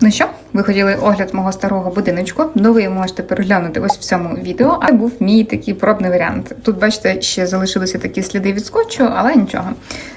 Ну що, ви хотіли огляд мого старого будиночку? Новий можете переглянути ось в цьому відео. А був мій такий пробний варіант. Тут, бачите, ще залишилися такі сліди від скотчу, але нічого.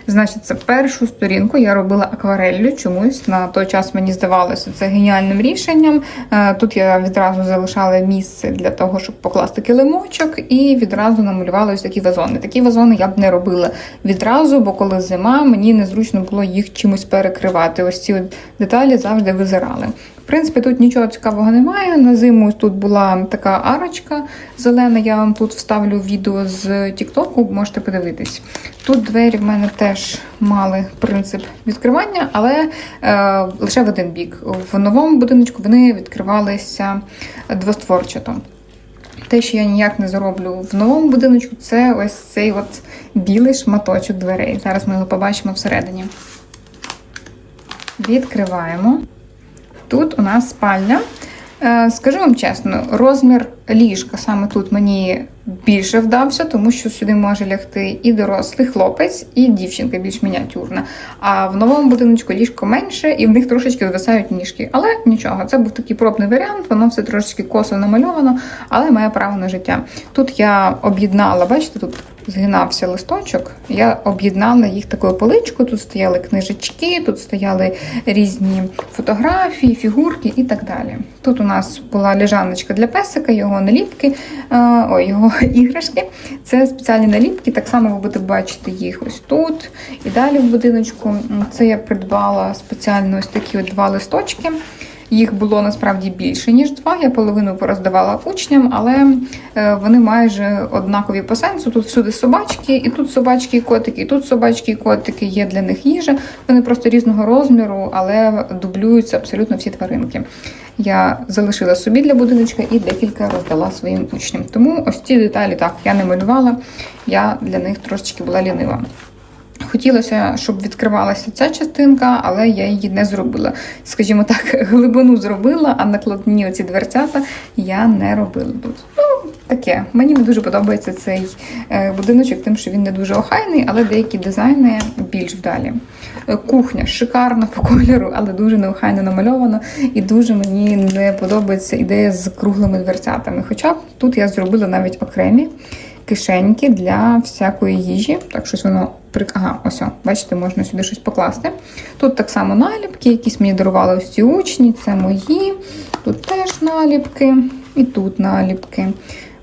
Значить, це першу сторінку я робила аквареллю чомусь. На той час мені здавалося це геніальним рішенням. Е, Тут я відразу залишала місце для того, щоб покласти килимочок, і відразу намалювала ось такі вазони. Такі вазони я б не робила відразу, бо коли зима, мені незручно було їх чимось перекривати. Ось ці деталі завжди визирали. В принципі, тут нічого цікавого немає. На зиму тут була така арочка зелена. Я вам тут вставлю відео з Тіктоку, можете подивитись. Тут двері в мене теж мали принцип відкривання, але е, лише в один бік. В новому будиночку вони відкривалися двостворчато. Те, що я ніяк не зроблю в новому будиночку, це ось цей от білий шматочок дверей. Зараз ми його побачимо всередині. Відкриваємо. Тут у нас спальня. Е, Скажу вам чесно, розмір ліжка саме тут мені більше вдався, тому що сюди може лягти і дорослий хлопець, і дівчинка більш мініатюрна. А в новому будиночку ліжко менше, і в них трошечки звисають ніжки. Але нічого, це був такий пробний варіант, воно все трошечки косо намальовано, але має право на життя. Тут я об'єднала, бачите, тут згинався листочок. Я об'єднала їх такою поличкою. Тут стояли книжечки, тут стояли різні фотографії, фігурки і так далі. Тут у нас була лежаночка для песика, його наліпки, е, ой, його іграшки. Це спеціальні наліпки. Так само ви будете бачити їх ось тут і далі в будиночку. Це я придбала спеціально ось такі от два листочки. Їх було насправді більше, ніж два. Я половину пороздавала учням, але е, вони майже однакові по сенсу. Тут всюди собачки, і тут собачки і котики, і тут собачки і котики є для них їжа. Вони просто різного розміру, але дублюються абсолютно всі тваринки. Я залишила собі для будиночка і декілька роздала своїм учням. Тому ось ці деталі так я не малювала, я для них трошечки була лінива. Хотілося, щоб відкривалася ця частинка, але я її не зробила. Скажімо так, глибину зробила, а накладні оці дверцята я не робила тут. Ну, таке. Мені не дуже подобається цей е, будиночок, тим, що він не дуже охайний, але деякі дизайни більш вдалі. Е, Кухня шикарна по кольору, але дуже неохайно намальована. І дуже мені не подобається ідея з круглими дверцятами. Хоча тут я зробила навіть окремі кишеньки для всякої їжі. Так щось воно. Ага, ось, бачите, можна сюди щось покласти. Тут так само наліпки, якісь мені дарували ось ці учні, це мої. Тут теж наліпки, і тут наліпки.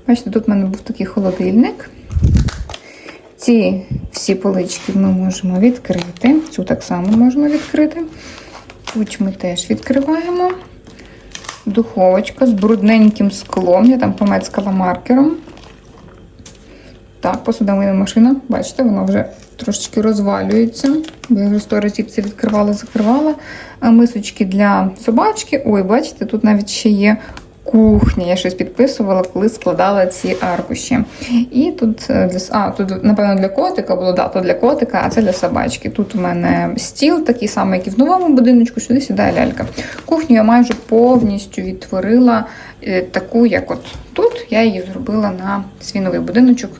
Бачите, тут в мене був такий холодильник. Ці всі полички ми можемо відкрити. Цю так само можемо відкрити. Тут ми теж відкриваємо. Духовочка з брудненьким склом. Я там помецькала маркером. Так, посудомийна машина, бачите, вона вже трошечки розвалюється. Бо я вже сто разів це відкривала, закривала. Мисочки для собачки. Ой, бачите, тут навіть ще є кухня. Я щось підписувала, коли складала ці аркуші. І тут е, для а, тут, напевно, для котика було да, для котика, а це для собачки. Тут у мене стіл, такий самий, як і в новому будиночку, сюди сідає лялька. Кухню я майже повністю відтворила е, таку, як от тут. Я її зробила на свій новий будиночок.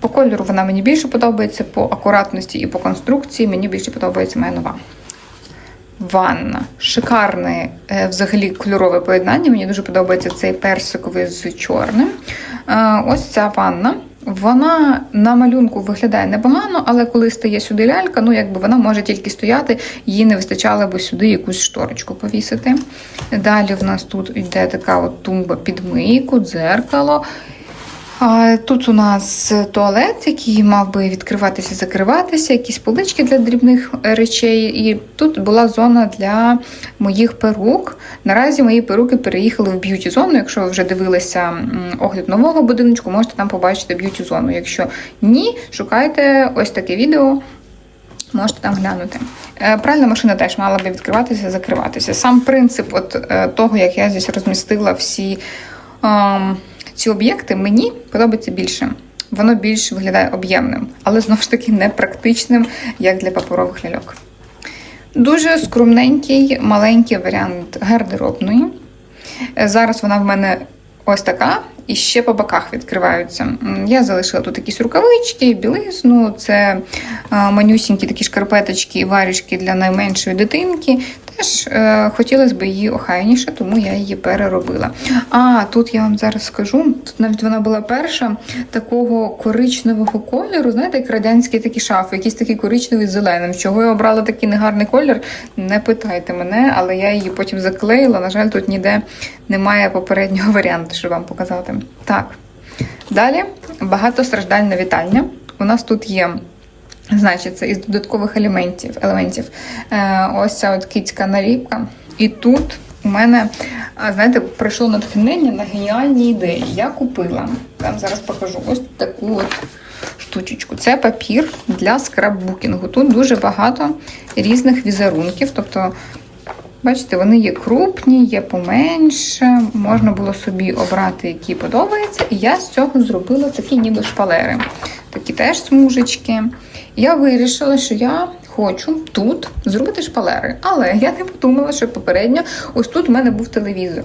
По кольору вона мені більше подобається, по акуратності і по конструкції мені більше подобається моя нова. Ванна. Шикарне е, взагалі кольорове поєднання. Мені дуже подобається цей персиковий з чорним. Е, ось ця ванна. Вона на малюнку виглядає непогано, але коли стає сюди лялька, ну якби вона може тільки стояти, їй не вистачало би сюди якусь шторочку повісити. Далі в нас тут йде така от тумба під мийку, дзеркало. Тут у нас туалет, який мав би відкриватися, закриватися, якісь полички для дрібних речей. І тут була зона для моїх перук. Наразі мої перуки переїхали в б'юті зону. Якщо ви вже дивилися огляд нового будиночку, можете там побачити б'юті зону. Якщо ні, шукайте ось таке відео. Можете там глянути. Е, Пральна машина теж мала би відкриватися, закриватися. Сам принцип от, е, того, як я здесь розмістила всі ем, ці об'єкти, мені подобається більше. Воно більш виглядає об'ємним, але знову ж таки не практичним, як для паперових ляльок. Дуже скромненький, маленький варіант гардеробної. Зараз вона в мене ось така, і ще по боках відкриваються. Я залишила тут якісь рукавички, білизну, це манюсінькі такі шкарпеточки і варішки для найменшої дитинки. Теж е, хотілося б її охайніше, тому я її переробила. А, тут я вам зараз скажу, тут навіть вона була перша такого коричневого кольору, знаєте, як радянські такі шафи, якісь такі коричневий з зеленим. Чого я обрала такий негарний колір, не питайте мене, але я її потім заклеїла. На жаль, тут ніде немає попереднього варіанту, щоб вам показати. Так. Далі багатостраждальна вітальня. У нас тут є Значить, це із додаткових елементів. елементів. Е, ось ця от кицька наліпка. І тут у мене, знаєте, прийшло натхнення на геніальні ідеї. Я купила, я вам зараз покажу ось таку от штучечку. Це папір для скраббукінгу. Тут дуже багато різних візерунків. Тобто, бачите, вони є крупні, є поменше. Можна було собі обрати, які подобаються. І я з цього зробила такі ніби шпалери. Такі теж смужечки. Я вирішила, що я хочу тут зробити шпалери. Але я не подумала, що попередньо ось тут у мене був телевізор.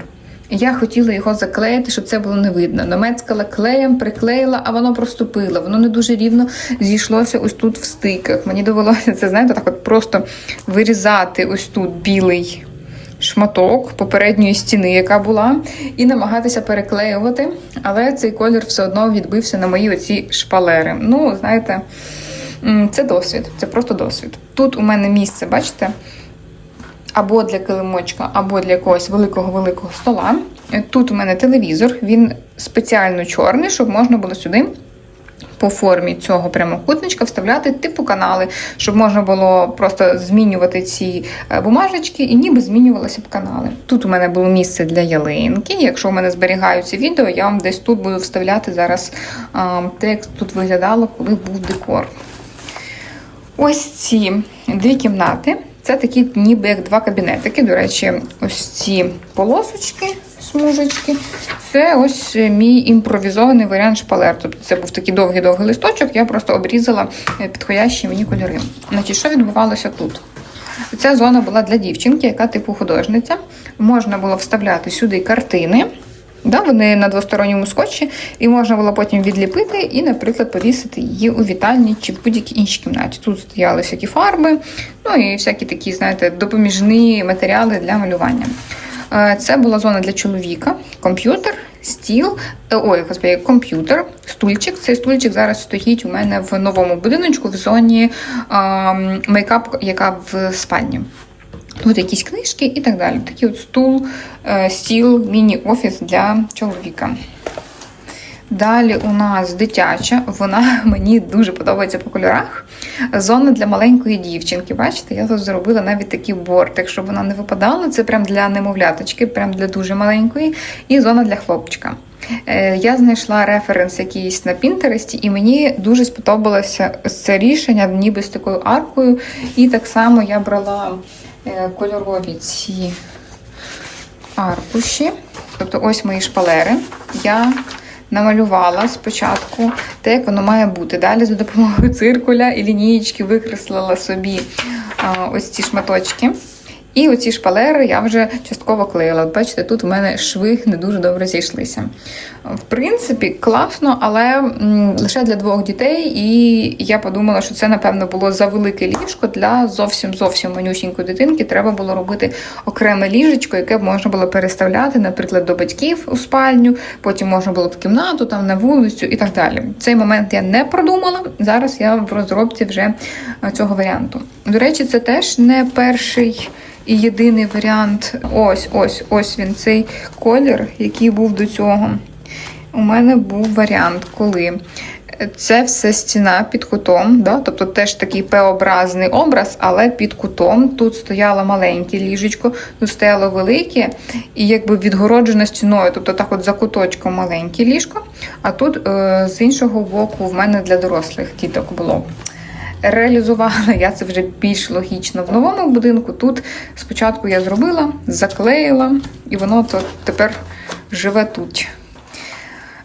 Я хотіла його заклеїти, щоб це було не видно. Намецькала клеєм, приклеїла, а воно проступило. Воно не дуже рівно зійшлося ось тут в стиках. Мені довелося це, знаєте, так от просто вирізати ось тут білий шматок попередньої стіни, яка була, і намагатися переклеювати. Але цей колір все одно відбився на мої оці шпалери. Ну, знаєте. Це досвід, це просто досвід. Тут у мене місце, бачите, або для килимочка, або для якогось великого-великого стола. Е, Тут у мене телевізор, він спеціально чорний, щоб можна було сюди. По формі цього прямокутничка вставляти типу канали, щоб можна було просто змінювати ці е, бумажечки і ніби змінювалися б канали. Тут у мене було місце для ялинки. Якщо у мене зберігаються відео, я вам десь тут буду вставляти зараз те, як тут виглядало, коли був декор. Ось ці дві кімнати. Це такі ніби як два кабінетики. До речі, ось ці полосочки, смужечки. Це ось мій імпровізований варіант шпалер. Тобто це був такий довгий-довгий листочок, я просто обрізала е, підходящі мені кольори. Значить, що відбувалося тут? Ця зона була для дівчинки, яка типу художниця. Можна було вставляти сюди картини. Да, вони на двосторонньому скотчі, і можна було потім відліпити і, наприклад, повісити її у вітальні чи в будь-якій іншій кімнаті. Тут стояли всякі фарби, ну і всякі такі, знаєте, допоміжні матеріали для малювання. Е, Це була зона для чоловіка, комп'ютер, стіл, е, ой, господи, комп'ютер, стульчик. Цей стульчик зараз стоїть у мене в новому будиночку в зоні а, мейкап, яка в спальні. Тут якісь книжки і так далі. Такий от стул, е, стіл, міні-офіс для чоловіка. Далі у нас дитяча, вона мені дуже подобається по кольорах. Зона для маленької дівчинки. Бачите, я тут зробила навіть такий бортик, щоб вона не випадала. Це прям для немовляточки, прям для дуже маленької, і зона для хлопчика. Е, Я знайшла референс якийсь на Пінтересті, і мені дуже сподобалося це рішення, ніби з такою аркою. І так само я брала кольорові ці аркуші. Тобто ось мої шпалери. Я намалювала спочатку те, як воно має бути. Далі за допомогою циркуля і лінієчки викреслила собі ось ці шматочки. І оці шпалери я вже частково клеїла. Бачите, тут у мене шви не дуже добре зійшлися. В принципі, класно, але лише для двох дітей. І я подумала, що це, напевно, було за велике ліжко для зовсім зовсім манюсінької дитинки. Треба було робити окреме ліжечко, яке б можна було переставляти, наприклад, до батьків у спальню, потім можна було в кімнату, там на вулицю і так далі. Цей момент я не продумала. Зараз я в розробці вже е, цього варіанту. До речі, це теж не перший і єдиний варіант. Ось, ось, ось він, цей колір, який був до цього. У мене був варіант, коли це все стіна під кутом, да? тобто теж такий П-образний образ, але під кутом. Тут стояло маленьке ліжечко, тут стояло велике і якби відгороджено стіною, тобто так от за куточком маленьке ліжко, а тут е, з іншого боку в мене для дорослих діток було. Реалізувала я це вже більш логічно в новому будинку. Тут спочатку я зробила, заклеїла, і воно то тепер живе тут.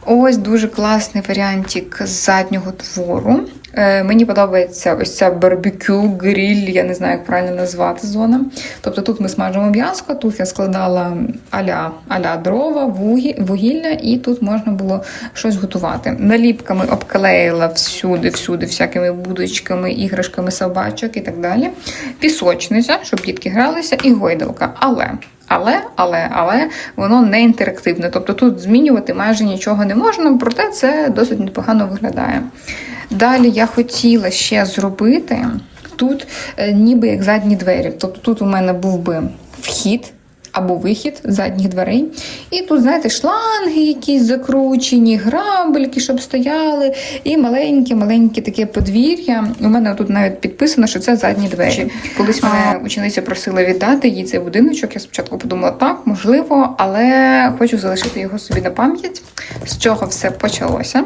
Ось дуже класний варіантик заднього двору. Е, мені подобається ось ця барбекю, гриль, я не знаю, як правильно назвати зона. Тобто тут ми смажимо м'яско, тут я складала аля, аля дрова, вугілля, і тут можна було щось готувати. Наліпками обклеїла всюди, всюди, всякими будочками, іграшками собачок і так далі. Пісочниця, щоб дітки гралися, і гойдалка. Але. Але, але, але воно не інтерактивне. Тобто тут змінювати майже нічого не можна, проте це досить непогано виглядає. Далі я хотіла ще зробити тут е, ніби як задні двері. Тобто тут у мене був би вхід. Або вихід задніх дверей. І тут, знаєте, шланги якісь закручені, грабельки, щоб стояли, і маленьке-маленьке таке подвір'я. У мене тут навіть підписано, що це задні двері. Колись мене учениця просила віддати їй цей будиночок. Я спочатку подумала, так, можливо, але хочу залишити його собі на пам'ять, з чого все почалося.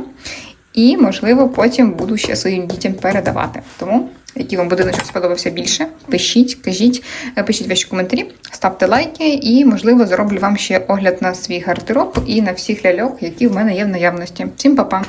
І, можливо, потім буду ще своїм дітям передавати. Тому, який вам будиночок сподобався більше, пишіть, кажіть, е, пишіть ваші коментарі, ставте лайки, і, можливо, зроблю вам ще огляд на свій гардероб і на всіх ляльок, які в мене є в наявності. Всім па-па!